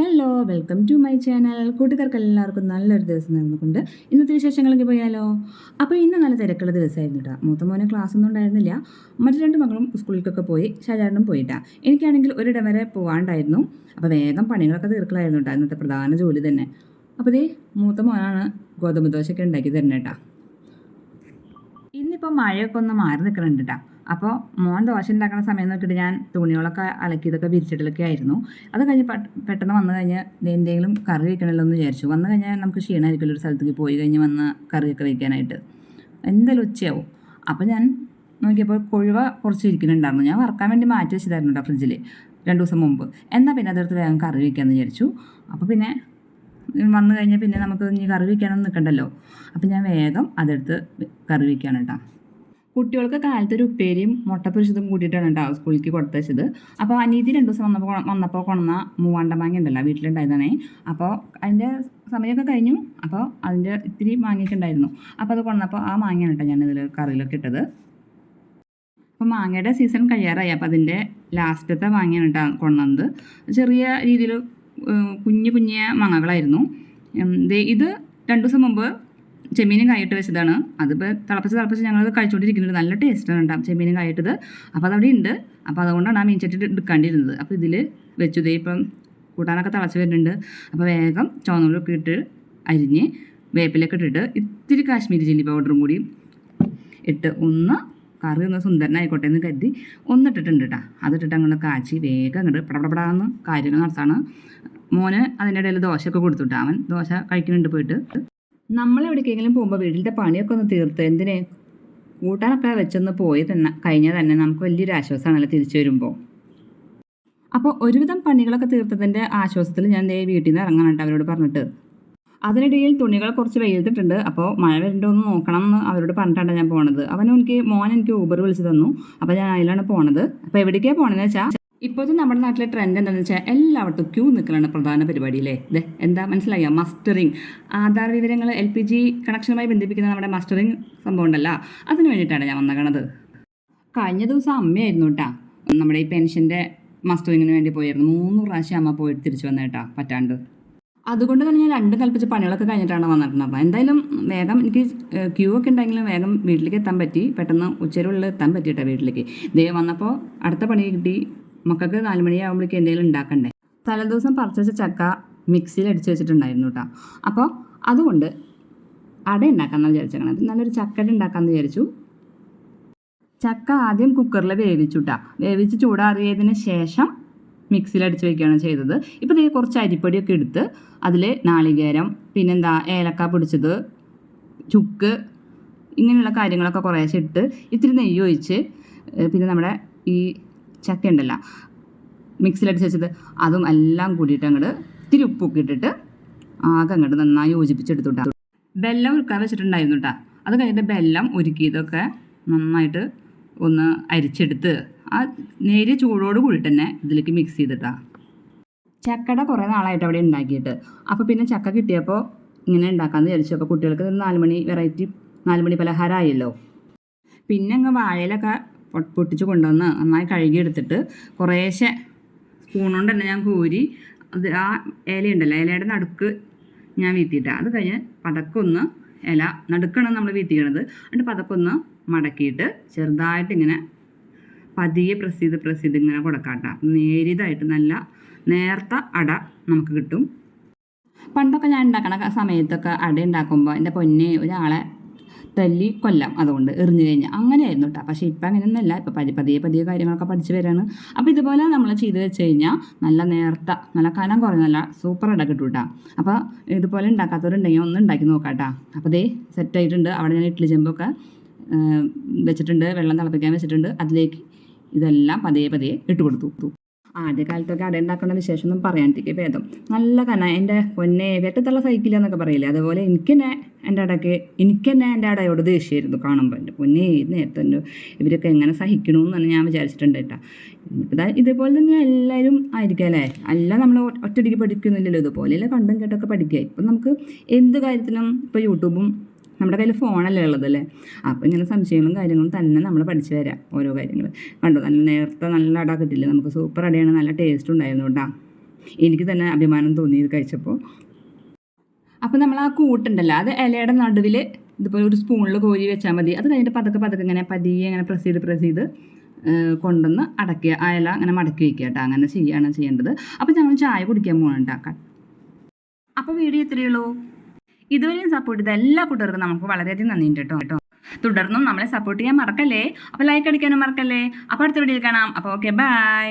Hello welcome to my channel. കൂട്ടുകാർക്ക് എല്ലാവർക്കും നല്ലൊരു ദിവസം നടന്നുകൊണ്ട് ഇന്നത്തെ വിശേഷങ്ങളൊക്കെ പോയാലോ? അപ്പോൾ ഇന്ന് നല്ല തിരക്കുള്ള ദിവസമായിരുന്നു കേട്ടോ മൂത്ത മോനെ ക്ലാസ് ഒന്നും ഉണ്ടായിരുന്നില്ല. മറ്റു രണ്ട് മകളും സ്കൂളിലേക്കൊക്കെ പോയി ഷാജാരനും പോയിട്ടാ. എനിക്കാണെങ്കിൽ ഒരിടം വരെ പോകാണ്ടായിരുന്നു അപ്പോൾ വേഗം പണികളൊക്കെ തീർക്കലായിരുന്നു കേട്ടോ ഇന്നത്തെ പ്രധാന ജോലി തന്നെ. അപ്പോൾ ഇതേ മൂത്ത മോനാണ് ഗോതമ്പ് ദോശയൊക്കെ ഉണ്ടാക്കി തരുന്നേട്ടാ ഇന്നിപ്പോൾ മഴയൊക്കെ ഒന്ന് മാറി നിൽക്കുന്നുണ്ട് കേട്ടോ അപ്പോൾ മോൻ ദോശ ഉണ്ടാക്കുന്ന സമയം നോക്കിയിട്ട് ഞാൻ തുണികളൊക്കെ അലക്കിയതൊക്കെ വിരിച്ചിട്ടിലൊക്കെ ആയിരുന്നു. അത് കഴിഞ്ഞ് പെട്ടെന്ന് വന്നു കഴിഞ്ഞ് ദേ എന്തെങ്കിലും കറി വയ്ക്കണമല്ലോ എന്ന് വിചാരിച്ചു. വന്നു കഴിഞ്ഞാൽ നമുക്ക് ക്ഷീണമായിരിക്കുമല്ലോ ഒരു സ്ഥലത്തേക്ക് പോയി കഴിഞ്ഞ് വന്ന് കറിയൊക്കെ വയ്ക്കാനായിട്ട് എന്തായാലും ഉച്ചയാവും. അപ്പോൾ ഞാൻ നോക്കിയപ്പോൾ കൊഴുവ കുറച്ച് ഇരിക്കുന്നുണ്ടായിരുന്നു. ഞാൻ വറക്കാൻ വേണ്ടി മാറ്റി വെച്ചതായിരുന്നു കേട്ടോ ഫ്രിഡ്ജിൽ രണ്ട് ദിവസം മുമ്പ്. എന്നാൽ പിന്നെ അതെടുത്ത് വേഗം കറി വയ്ക്കാമെന്ന് വിചാരിച്ചു. അപ്പോൾ പിന്നെ വന്നു കഴിഞ്ഞാൽ പിന്നെ നമുക്ക് ഇനി കറി വയ്ക്കാനൊന്നും നിൽക്കണ്ടല്ലോ അപ്പോൾ ഞാൻ വേഗം അതെടുത്ത് കറി വയ്ക്കാണ് കേട്ടോ കുട്ടികൾക്ക് കാലത്ത് ഒരു ഉപ്പേരിയും മുട്ട പൊരിച്ചതും കൂട്ടിയിട്ടാണ് കേട്ടോ സ്കൂളിലേക്ക് കൊടുത്തത് അപ്പോൾ അനീതി രണ്ട് ദിവസം വന്നപ്പോൾ വന്നപ്പോൾ കൊണ്ടുവന്ന മൂവാണ്ട മാങ്ങ ഉണ്ടല്ലോ വീട്ടിലുണ്ടായതാണേ അപ്പോൾ അതിന്റെ സമയമൊക്കെ കഴിഞ്ഞു. അപ്പോൾ അതിന്റെ ഇത്തിരി മാങ്ങയൊക്കെ ഉണ്ടായിരുന്നു. അപ്പോൾ അത് കൊണ്ടുവന്നപ്പോൾ ആ മാങ്ങയാണ് കേട്ടോ ഞാൻ ഇതിൽ കറിയിലൊക്കെ ഇട്ടത്. അപ്പോൾ മാങ്ങയുടെ സീസൺ കഴിയാറായി. അപ്പോൾ അതിന്റെ ലാസ്റ്റത്തെ മാങ്ങയാണ് കേട്ടോ കൊണ്ടുവന്നത്. ചെറിയ രീതിയിൽ കുഞ്ഞു കുഞ്ഞിയ മാങ്ങകളായിരുന്നു. ഇത് രണ്ട് ദിവസം മുമ്പ് ചെമ്മീനും കായിട്ട് വെച്ചതാണ്. അതിപ്പോൾ തിളപ്പിച്ച് തിളപ്പിച്ച് ഞങ്ങൾ കഴിച്ചുകൊണ്ടിരിക്കുന്നുണ്ട് നല്ല ടേസ്റ്റാണ് ഉണ്ടാവും ചെമ്മീനും കായിട്ടത് അപ്പോൾ അതവിടെ ഉണ്ട് അപ്പോൾ അതുകൊണ്ടാണ് ആ മീൻചട്ടി എടുക്കാണ്ടിരുന്നത്. അപ്പോൾ ഇതിൽ വെച്ചു. ദേ ഇപ്പം കൂട്ടാനൊക്കെ തിളച്ച് വരുന്നുണ്ട്. അപ്പോൾ വേഗം ചുവന്നുള്ളിലൊക്കെ ഇട്ട് അരിഞ്ഞ് വേപ്പിലൊക്കെ ഇട്ടിട്ട് ഇത്തിരി കാശ്മീരി ചില്ലി പൗഡറും കൂടി ഇട്ട് ഒന്ന് കറി ഒന്ന് സുന്ദരനായിക്കോട്ടെ എന്ന് കരുതി ഒന്നിട്ടിട്ടുണ്ട് കേട്ടോ അതിട്ടിട്ട് അങ്ങോട്ട് കാച്ചി വേഗം അങ്ങോട്ട് പടപടപടാന്ന് കാര്യങ്ങൾ നടത്താണ്. മോന് അതിന്റെ ഇടയിൽ ദോശയൊക്കെ കൊടുത്തുട്ടാ അവൻ. ദോശ കഴിക്കുന്നുണ്ട് പോയിട്ട്. നമ്മൾ എവിടേക്കെങ്കിലും പോകുമ്പോൾ വീട്ടിലത്തെ പണിയൊക്കെ ഒന്ന് തീർത്ത് എന്തിനെ? കൂട്ടാനൊക്കെ വെച്ചൊന്ന് പോയി തന്നെ കഴിഞ്ഞാൽ തന്നെ നമുക്ക് വലിയൊരു ആശ്വാസമാണല്ലോ തിരിച്ചു വരുമ്പോൾ അപ്പോൾ ഒരുവിധം പണികളൊക്കെ തീർത്തതിന്റെ ആശ്വാസത്തിൽ ഞാൻ ദേ വീട്ടിൽ നിന്ന് ഇറങ്ങാനായിട്ട് അവരോട് പറഞ്ഞിട്ട്. അതിനിടയിൽ തുണികൾ കുറച്ച് വെയിലിട്ടിട്ടുണ്ട് അപ്പോൾ മഴ വരുന്നുണ്ടോ എന്ന് നോക്കണം എന്ന് അവരോട് പറഞ്ഞിട്ടാണ് ഞാൻ പോണത്. അവൻ എനിക്ക് മോൻ എനിക്ക് ഊബർ വിളിച്ചു തന്നു. അപ്പോൾ ഞാൻ അതിലാണ് പോണത്. അപ്പോൾ എവിടേക്കാണ് പോണതെന്ന് വെച്ചാൽ ഇപ്പോഴത്തെ നമ്മുടെ നാട്ടിലെ ട്രെൻഡ് എന്താണെന്ന് വെച്ചാൽ എല്ലായിടത്തും ക്യൂ നിൽക്കലാണ് പ്രധാന പരിപാടി അല്ലേ ഇത് എന്താ മനസ്സിലായോ? മസ്റ്ററിങ് ആധാർ വിവരങ്ങൾ എൽ പി ജി കണക്ഷനുമായി ബന്ധിപ്പിക്കുന്ന നമ്മുടെ മസ്റ്ററിങ് സംഭവം ഉണ്ടല്ലോ. അതിന് വേണ്ടിയിട്ടാണ് ഞാൻ വന്നേക്കണത്. കഴിഞ്ഞ ദിവസം അമ്മയായിരുന്നു കേട്ടാ നമ്മുടെ ഈ പെൻഷന്റെ മസ്റ്ററിങ്ങിന് വേണ്ടി പോയിരുന്നു. മൂന്ന് പ്രാവശ്യം അമ്മ പോയിട്ട് തിരിച്ചു വന്നേട്ടാ പറ്റാണ്ട്. അതുകൊണ്ട് തന്നെ ഞാൻ രണ്ടും കൽപ്പിച്ച പണികളൊക്കെ കഴിഞ്ഞിട്ടാണ് വന്നിട്ടുണ്ടാവുക എന്തായാലും വേഗം എനിക്ക് ക്യൂ ഒക്കെ ഉണ്ടെങ്കിലും വേഗം വീട്ടിലേക്ക് എത്താൻ പറ്റി. പെട്ടെന്ന് ഉച്ചരുള്ളിൽ എത്താൻ പറ്റിയിട്ടാണ് വീട്ടിലേക്ക്. ദേ വന്നപ്പോൾ അടുത്ത പണി കിട്ടി. മക്കൾക്ക് നാല് മണിയാകുമ്പോഴേക്കും എന്തെങ്കിലും ഉണ്ടാക്കണ്ടേ? തലേദിവസം പറിച്ച ചക്ക മിക്സിയിൽ അടിച്ച് വെച്ചിട്ടുണ്ടായിരുന്നു കേട്ടോ അപ്പോൾ അതുകൊണ്ട് അട ഉണ്ടാക്കാമെന്ന് വിചാരിച്ചേക്കണം നല്ലൊരു ചക്കട ഉണ്ടാക്കാമെന്ന് വിചാരിച്ചു. ചക്ക ആദ്യം കുക്കറിൽ വേവിച്ചു കേട്ടോ വേവിച്ച് ചൂടാറിയതിന് ശേഷം മിക്സിയിൽ അടിച്ച് വയ്ക്കുകയാണ് ചെയ്തത്. ഇപ്പോൾ ഇതേ കുറച്ച് അരിപ്പൊടിയൊക്കെ എടുത്ത് അതിൽ നാളികേരം പിന്നെന്താ ഏലക്ക പൊടിച്ചത് ചുക്ക് ഇങ്ങനെയുള്ള കാര്യങ്ങളൊക്കെ കുറേശ്ശെ ഇട്ട് ഇത്തിരി നെയ്യ് ഒഴിച്ച് പിന്നെ നമ്മുടെ ഈ ചക്ക ഉണ്ടല്ലോ മിക്സിയിലടിച്ച് വെച്ചത്. അതും എല്ലാം കൂടിയിട്ട് അങ്ങോട്ട് ഇത്തിരി ഉപ്പൊക്കെ ഇട്ടിട്ട് ആകെ അങ്ങോട്ട് നന്നായി യോജിപ്പിച്ചെടുത്തുട്ടാ. ബെല്ലം ഉരുക്കാൻ വെച്ചിട്ടുണ്ടായിരുന്നു കേട്ടോ അത് കഴിഞ്ഞിട്ട് ബെല്ലം ഉരുക്കിയതൊക്കെ നന്നായിട്ട് ഒന്ന് അരിച്ചെടുത്ത് ആ നേരിയ ചൂടോട് കൂടി തന്നെ ഇതിലേക്ക് മിക്സ് ചെയ്തിട്ടാ. ചക്കട കുറേ നാളായിട്ട് അവിടെ ഉണ്ടാക്കിയിട്ട്. അപ്പോൾ പിന്നെ ചക്ക കിട്ടിയപ്പോൾ ഇങ്ങനെ ഉണ്ടാക്കാമെന്ന് വിചാരിച്ചു. അപ്പോൾ കുട്ടികൾക്ക് നാലുമണി നാല് മണി വെറൈറ്റി നാല് മണി പലഹാരമായല്ലോ. പിന്നെ അങ്ങ് വാഴയിലൊക്കെ പൊട്ടിച്ച് കൊണ്ടുവന്ന് നന്നായി കഴുകിയെടുത്തിട്ട് കുറേശ്ശെ സ്പൂൺ കൊണ്ട് തന്നെ ഞാൻ കോരി അത് ആ ഇലയുണ്ടല്ലോ ഇലയുടെ നടുക്ക് ഞാൻ വീത്തിയിട്ട്. അത് കഴിഞ്ഞ് പതക്കൊന്ന് ഇല നടുക്കാണ് നമ്മൾ വീത്തിക്കണത്. എന്നിട്ട് പതക്കൊന്ന് മടക്കിയിട്ട് ചെറുതായിട്ട് ഇങ്ങനെ പതിയെ പ്രസ് ചെയ്ത് പ്രസ് ചെയ്ത് ഇങ്ങനെ കൊടുക്കാട്ട. നേരിയതായിട്ട് നല്ല നേർത്ത അട നമുക്ക് കിട്ടും. പണ്ടൊക്കെ ഞാൻ ഉണ്ടാക്കണ സമയത്തൊക്കെ അട ഉണ്ടാക്കുമ്പോൾ എന്റെ പൊന്നെ ഒരാളെ തല്ലി കൊല്ലാം. അതുകൊണ്ട് എറിഞ്ഞു കഴിഞ്ഞാൽ അങ്ങനെയായിരുന്നു കേട്ടോ പക്ഷേ ഇപ്പം അങ്ങനെയൊന്നുമല്ല. ഇപ്പം പതി പതിയെ പതിയെ കാര്യങ്ങളൊക്കെ പഠിച്ചു വരികയാണ് അപ്പോൾ ഇതുപോലെ നമ്മൾ ചെയ്ത് വെച്ച് കഴിഞ്ഞാൽ നല്ല നേർത്ത നല്ല കനം കുറഞ്ഞ നല്ല സൂപ്പർ ഇട കിട്ടും കേട്ടോ അപ്പോൾ ഇതുപോലെ ഉണ്ടാക്കാത്തവരുണ്ടെങ്കിൽ ഒന്ന് ഉണ്ടാക്കി നോക്കാം കേട്ടോ അപ്പോൾ ദേ സെറ്റായിട്ടുണ്ട് അവിടെ ഞാൻ ഇഡ്ഡലി ചെമ്പൊക്കെ വെച്ചിട്ടുണ്ട്. വെള്ളം തിളപ്പിക്കാൻ വെച്ചിട്ടുണ്ട്. അതിലേക്ക് ഇതെല്ലാം പതിയെ പതിയെ ഇട്ട് കൊടുത്തു. ആദ്യ കാലത്തൊക്കെ അട ഉണ്ടാക്കുന്ന വിശേഷമൊന്നും പറയാണ്ടിരിക്കും ഭേദം. നല്ല കന എന്റെ പൊന്നെ വെട്ടത്തുള്ള സൈക്കിൾ എന്നൊക്കെ പറയില്ലേ? അതുപോലെ എനിക്ക് തന്നെ എന്റെ അടയ്ക്ക് എനിക്ക് തന്നെ എന്റെ അടയോട് ദേഷ്യമായിരുന്നു കാണുമ്പോൾ. എന്റെ പൊന്നെ നേരത്തെ ഇവരൊക്കെ എങ്ങനെ സഹിക്കണമെന്നാണ് ഞാൻ വിചാരിച്ചിട്ടുണ്ട് കേട്ടോ. ഇതാ ഇതേപോലെ തന്നെ എല്ലാവരും ആയിരിക്കും അല്ലേ? അല്ല നമ്മൾ ഒറ്റയടിക്ക് പഠിക്കുന്നില്ലല്ലോ. ഇതുപോലെയല്ല കണ്ടും കേട്ടൊക്കെ പഠിക്കുക. ഇപ്പം നമുക്ക് എന്ത് കാര്യത്തിനും ഇപ്പോൾ യൂട്യൂബും നമ്മുടെ കയ്യിൽ ഫോണല്ലേ ഉള്ളതല്ലേ? അപ്പോൾ ഇങ്ങനെ സംശയങ്ങളും കാര്യങ്ങളും തന്നെ നമ്മൾ പഠിച്ചു വരാം ഓരോ കാര്യങ്ങൾ കണ്ടോ? നല്ല നേരത്തെ നല്ല അട നമുക്ക് സൂപ്പർ അടയാണ് നല്ല ടേസ്റ്റ് ഉണ്ടായിരുന്നു കേട്ടോ. എനിക്ക് തന്നെ അഭിമാനം തോന്നി ഇത് കഴിച്ചപ്പോൾ അപ്പോൾ നമ്മൾ ആ കൂട്ടുണ്ടല്ലോ അത് ഇലയുടെ നടുവിൽ ഇതുപോലെ ഒരു സ്പൂണിൽ കോരി വെച്ചാൽ മതി. അത് കഴിഞ്ഞിട്ട് പതുക്കെ പതുക്കെ ഇങ്ങനെ പതിയെ ഇങ്ങനെ പ്രസ് ചെയ്ത് പ്രസ് ചെയ്ത് കൊണ്ടുവന്ന് അടക്കുക ആ ഇല അങ്ങനെ മടക്കി വയ്ക്കുക കേട്ടോ. അങ്ങനെ ചെയ്യുകയാണ് ചെയ്യേണ്ടത്. അപ്പോൾ ഞങ്ങൾ ചായ കുടിക്കാൻ പോകണം കേട്ടോ. അപ്പോൾ വീഡിയോ ഇത്രയേ ഉള്ളൂ. ഇതുവരെയും സപ്പോർട്ട് ചെയ്ത എല്ലാ കൂട്ടുകാർക്കും നമുക്ക് വളരെയധികം നന്ദിയുണ്ട് കേട്ടോ. കേട്ടോ. തുടർന്നും നമ്മളെ സപ്പോർട്ട് ചെയ്യാൻ മറക്കല്ലേ? അപ്പോൾ ലൈക്ക് അടിക്കാനും മറക്കല്ലേ? അപ്പോൾ അടുത്ത വീഡിയോയിൽ കാണാം. അപ്പോൾ ഓക്കെ ബൈ